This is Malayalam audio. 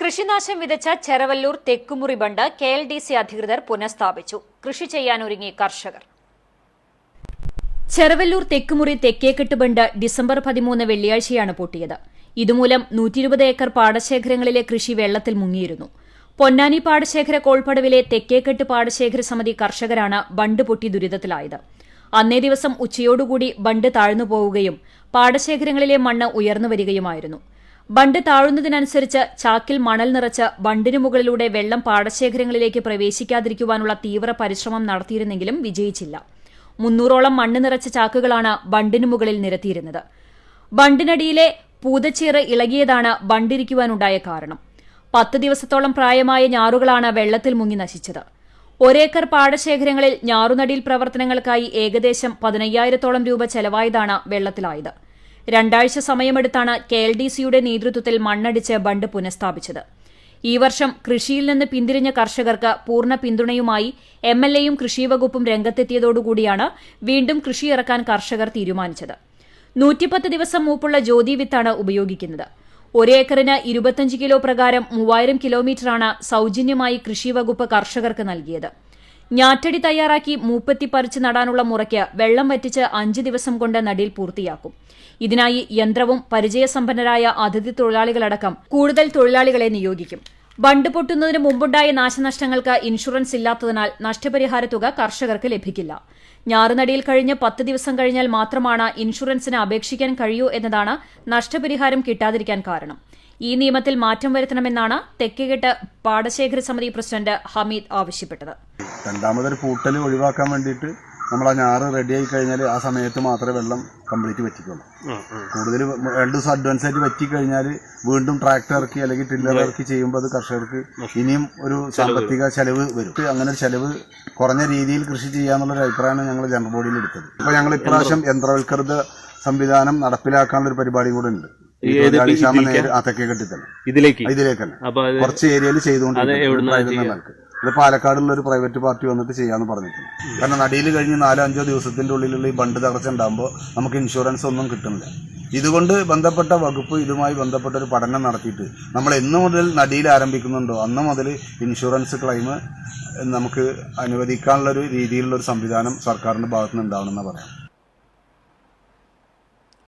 കൃഷിനാശം വിതച്ച Cheravallur Thekkumuri bund K L D C അധികൃതർ പുനഃസ്ഥാപിച്ചു. കൃഷി ചെയ്യാനൊരുങ്ങി കർഷകർ. ചെറവല്ലൂർ തെക്കുമുറി തെക്കേക്കെട്ട് ബണ്ട് ഡിസംബർ പതിമൂന്ന് വെള്ളിയാഴ്ചയാണ് പൊട്ടിയത്. ഇതുമൂലം നൂറ്റിയിരുപത് ഏക്കർ പാടശേഖരങ്ങളിലെ കൃഷി വെള്ളത്തിൽ മുങ്ങിയിരുന്നു. പൊന്നാനി പാടശേഖര കോൾപ്പടവിലെ തെക്കേക്കെട്ട് പാടശേഖര സമിതി കർഷകരാണ് ബണ്ട് പൊട്ടി ദുരിതത്തിലായത്. അന്നേ ദിവസം ഉച്ചയോടുകൂടി ബണ്ട് താഴ്ന്നു പോവുകയും പാടശേഖരങ്ങളിലെ മണ്ണ് ഉയർന്നു വരികയുമായിരുന്നു ബണ്ട് താഴുന്നതിനനുസരിച്ച് ചാക്കിൽ മണൽ നിറച്ച് ബണ്ടിനു മുകളിലൂടെ വെള്ളം പാടശേഖരങ്ങളിലേക്ക് പ്രവേശിക്കാതിരിക്കുവാനുള്ള തീവ്ര പരിശ്രമം നടത്തിയിരുന്നെങ്കിലും വിജയിച്ചില്ല. മുന്നൂറോളം മണ്ണ് നിറച്ച ചാക്കുകളാണ് ബണ്ടിനു മുകളിൽ നിരത്തിയിരുന്നത്. ബണ്ടിനടിയിലെ പൂതച്ചീറ് ഇളകിയതാണ് ബണ്ടിരിക്കുവാനുണ്ടായ കാരണം. പത്ത് ദിവസത്തോളം പ്രായമായ ഞാറുകളാണ് വെള്ളത്തിൽ മുങ്ങി നശിച്ചത്. ഒരേക്കർ പാടശേഖരങ്ങളിൽ ഞാറുനടിയിൽ പ്രവർത്തനങ്ങൾക്കായി ഏകദേശം പതിനയ്യായിരത്തോളം രൂപ ചെലവായതാണ് വെള്ളത്തിലായത്. രണ്ടാഴ്ച സമയമെടുത്താണ് കെ എൽ ഡി സിയുടെ നേതൃത്വത്തിൽ മണ്ണടിച്ച് ബണ്ട് പുനഃസ്ഥാപിച്ചത്. ഈ വർഷം കൃഷിയിൽ നിന്ന് പിന്തിരിഞ്ഞ കർഷകർക്ക് പൂർണ പിന്തുണയുമായി എം എൽ എയും കൃഷിവകുപ്പും രംഗത്തെത്തിയതോടുകൂടിയാണ് വീണ്ടും കൃഷിയിറക്കാൻ കർഷകർ തീരുമാനിച്ചത്. നൂറ്റിപ്പത്ത് ദിവസം മൂപ്പുള്ള ജ്യോതി വിത്താണ് ഉപയോഗിക്കുന്നത്. ഒരേക്കറിന് ഇരുപത്തഞ്ച് കിലോ പ്രകാരം മൂവായിരം കിലോമീറ്ററാണ് സൌജന്യമായി കൃഷിവകുപ്പ് കർഷകർക്ക് നൽകിയത്. ഞാറ്റടി തയ്യാറാക്കി മൂപ്പത്തി പറിച്ച് നടാനുള്ള മുറയ്ക്ക് വെള്ളം വറ്റിച്ച് അഞ്ച് ദിവസം കൊണ്ട് നടീൽ പൂർത്തിയാക്കും. ഇതിനായി യന്ത്രവും പരിചയസമ്പന്നരായ അതിഥി തൊഴിലാളികളടക്കം കൂടുതൽ തൊഴിലാളികളെ നിയോഗിക്കും. ബണ്ട് പൊട്ടുന്നതിന് മുമ്പുണ്ടായ നാശനഷ്ടങ്ങൾക്ക് ഇൻഷുറൻസ് ഇല്ലാത്തതിനാൽ നഷ്ടപരിഹാര തുക കർഷകർക്ക് ലഭിക്കില്ല. ഞാറുനടിയിൽ കഴിഞ്ഞ് പത്ത് ദിവസം കഴിഞ്ഞാൽ മാത്രമാണ് ഇൻഷുറൻസിന് അപേക്ഷിക്കാൻ കഴിയൂ എന്നതാണ് നഷ്ടപരിഹാരം കിട്ടാതിരിക്കാൻ കാരണം. ഈ നിയമത്തിൽ മാറ്റം വരുത്തണമെന്നാണ് തെക്കേകെട്ട് പാടശേഖര സമിതി പ്രസിഡന്റ് ഹമീദ് ആവശ്യപ്പെട്ടത്. രണ്ടാമതൊരു പൂട്ടൽ ഒഴിവാക്കാൻ വേണ്ടിയിട്ട് നമ്മൾ ആ ഞാറ് റെഡി ആയി കഴിഞ്ഞാൽ ആ സമയത്ത് മാത്രമേ വെള്ളം കംപ്ലീറ്റ് വറ്റിക്കുള്ളൂ കൂടുതൽ രണ്ട് ദിവസം അഡ്വാൻസ് ആയിട്ട് വറ്റി കഴിഞ്ഞാൽ വീണ്ടും ട്രാക്ടർ ഇറക്കി അല്ലെങ്കിൽ ടില്ലർ ഇറക്കി ചെയ്യുമ്പോൾ അത് കർഷകർക്ക് ഇനിയും ഒരു സാമ്പത്തിക ചെലവ് വരും. അങ്ങനെ ഒരു ചെലവ് കുറഞ്ഞ രീതിയിൽ കൃഷി ചെയ്യാന്നുള്ളൊരു അഭിപ്രായമാണ് ഞങ്ങൾ ജനറൽ ബോഡിയിൽ എടുത്തത്. അപ്പൊ ഞങ്ങൾ ഇപ്രാവശ്യം യന്ത്രവൽകൃത സംവിധാനം നടപ്പിലാക്കാനുള്ള ഒരു പരിപാടി കൂടെ ഉണ്ട്. ഇതിലേക്ക്? ഇതിലേക്ക് തന്നെ അപ്പൊ അത് കുറച്ച് ഏരിയയിൽ നിലയ്ക്ക്. ഇത് പാലക്കാടുള്ള ഒരു പ്രൈവറ്റ് പാർട്ടി വന്നിട്ട് ചെയ്യാന്ന് പറഞ്ഞിട്ടുണ്ട്. കാരണം നടിയിൽ കഴിഞ്ഞ് നാലോ അഞ്ചോ ദിവസത്തിന്റെ ഉള്ളിലുള്ള ഈ ബണ്ട് തകർച്ച ഉണ്ടാകുമ്പോൾ നമുക്ക് ഇൻഷുറൻസ് ഒന്നും കിട്ടുന്നില്ല. ഇതുകൊണ്ട് ബന്ധപ്പെട്ട വകുപ്പ് ഇതുമായി ബന്ധപ്പെട്ട ഒരു പഠനം നടത്തിയിട്ട് നമ്മൾ എന്ന് മുതൽ നടിയിൽ ആരംഭിക്കുന്നുണ്ടോ അന്ന് മുതൽ ഇൻഷുറൻസ് ക്ലെയിം നമുക്ക് അനുവദിക്കാനുള്ള ഒരു രീതിയിലുള്ള ഒരു സംവിധാനം സർക്കാരിന്റെ ഭാഗത്തുനിന്ന് ഉണ്ടാവണമെന്ന് പറയാം.